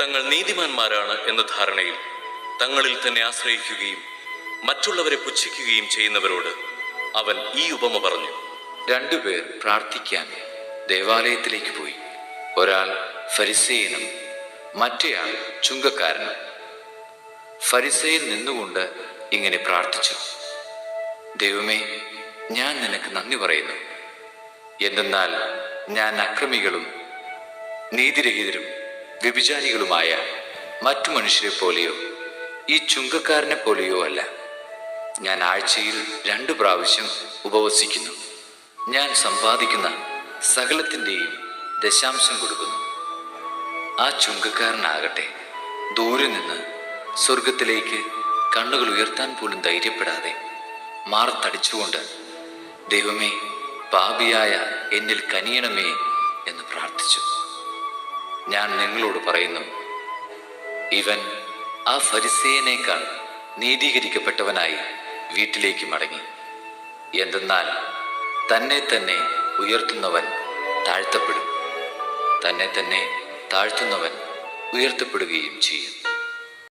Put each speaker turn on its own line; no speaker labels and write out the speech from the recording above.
തങ്ങൾ നീതിമാന്മാരാണ് എന്ന ധാരണയിൽ തങ്ങളിൽ തന്നെ ആശ്രയിക്കുകയും മറ്റുള്ളവരെ പുച്ഛിക്കുകയും ചെയ്യുന്നവരോട് അവൻ ഈ ഉപമ പറഞ്ഞു.
രണ്ടുപേർ പ്രാർത്ഥിക്കാൻ ദേവാലയത്തിലേക്ക് പോയി. ഒരാൾ ഫരിസേയനും മറ്റേയാൾ ചുങ്കക്കാരനും ഫരിസേയൻ നിന്നുകൊണ്ട് ഇങ്ങനെ പ്രാർത്ഥിച്ചു. ദൈവമേ ഞാൻ നിനക്ക് നന്ദി പറയുന്നു. എന്തെന്നാൽ ഞാൻ അക്രമികളും നീതിരഹിതരും വ്യഭിചാരികളുമായ മറ്റു മനുഷ്യരെ പോലെയോ ഈ ചുങ്കക്കാരനെ പോലെയോ അല്ല. ഞാൻ ആഴ്ചയിൽ രണ്ടു പ്രാവശ്യം ഉപവസിക്കുന്നു. ഞാൻ സമ്പാദിക്കുന്ന സകലത്തിന്റെയും ദശാംശം കൊടുക്കുന്നു. ആ ചുങ്കക്കാരനാകട്ടെ ദൂരെ നിന്ന് സ്വർഗത്തിലേക്ക് കണ്ണുകൾ ഉയർത്താൻ പോലും ധൈര്യപ്പെടാതെ മാറത്തടിച്ചുകൊണ്ട് ദൈവമേ പാപിയായ എന്നിൽ കനിയണമേ എന്ന് പ്രാർത്ഥിച്ചു. ഞാൻ നിങ്ങളോട് പറയുന്നു ഇവൻ ആ ഫരിസേനേക്കാൾ നീതീകരിക്കപ്പെട്ടവനായി വീട്ടിലേക്ക് മടങ്ങി. എന്തെന്നാൽ തന്നെ തന്നെ ഉയർത്തുന്നവൻ താഴ്ത്തപ്പെടും. തന്നെ തന്നെ താഴ്ത്തുന്നവൻ ഉയർത്തപ്പെടുകയും ചെയ്യും.